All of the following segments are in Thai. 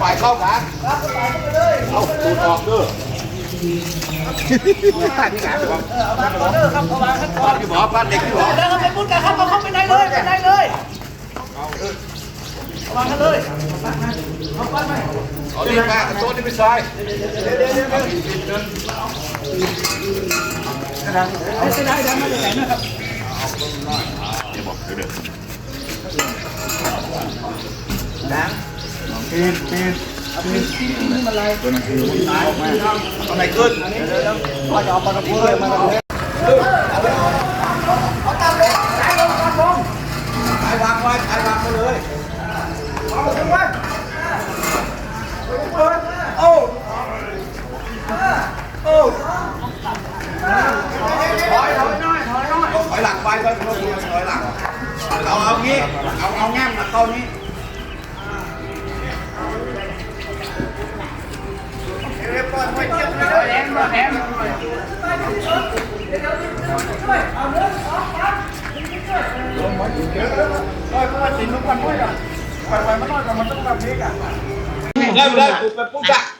ปล่อยเข้าขาเอาตูดออกเด้อท่านนี่ขาครับบ้านพี่หมอบ้านเล็กพี่หมอแล้วก็ไปพูดกันครับเอาเข้าไปไหนเลยไปไหนเลยเอากันเลยเอาไปไหมเอาดีมากโซนนี่ไปซ้ายเดี๋ยวเดี๋ยวเดี๋ยวไม่ได้ได้มาจากไหนนะครับเดี๋ยวบอกเดี๋ยวเดี๋ยว ปีนปีนปีนปีนมันอะไรตัวนั้นคือมันตายออกมาตอนไหนขึ้นพอจะเอาปลาตะกั่วมาเลยเอาตามเลยตายวางวางตายวางไว้ตายวางไปเลยเอาไปไว้โอ้โอ้ถอยถอยหน่อยถอยหน่อยถอยหลังไปถอยถอยหลังเอาเอางี้เอาเอาแง้มมาเข้านี้ Đây, đây, cục về phút cả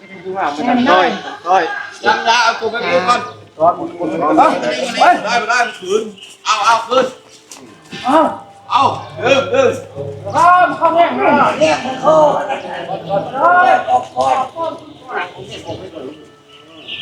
Rồi, rồi. Làm ra, cục về phút con. Rồi, một cục về phút Đây, đây, đây, cứng Ao, ao, cứng ờ. Ao Ao, đừng, đừng Không, không em Em, không. Rồi, con, con Con, con, con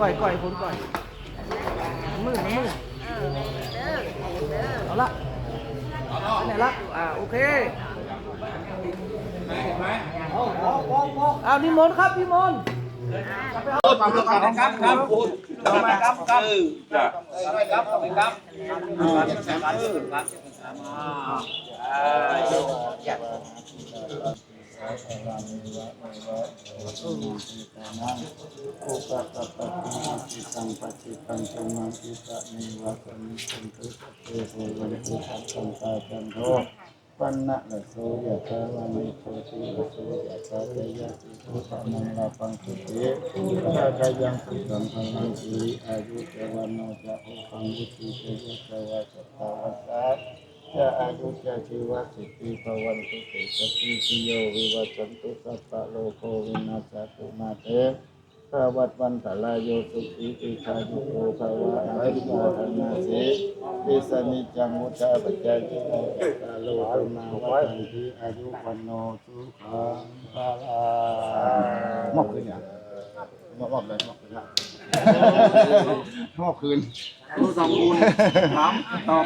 ก่อยก่อยคนก่อยมือมือเอาละไปไหนละอ่าโอเคเอานิมนต์ครับนิมนต์ครับครับครับครับครับครับครับครับครับครับครับครับครับครับ ลานิวะเนวะโอตุมาติตานังอุปตะปะติมาติสังปะติปัญจมาติตะเนวะสัมสันตุสเตโหวันตุสัพพันตาจันโทปันนะโสยะธามานิโสติะโสยะาเตยะติโสตานังลาปังสุเตพระกายังสุสัมพันังสิริอายุเจวันโนจะโอคังวุติเตยะเจวะจตตาวัสสะ จะอายุจะชีวะสิทธิภวันตุเตสติสิโยวิวัจันตุสัตพะโลโกวินาศตุมาเตสาวัตวันตะลายโยสุขีติคายุโกภาวะอาริมาธนาสิปิสนิจังวุฒะปัจจัยจิโตตาโลตุมาวันทีอายุวันโนสุขังภาลามอบคืนเนี่ยมอบเลยมอบคืนมอบคืนสมบูรณ์ถามตอบ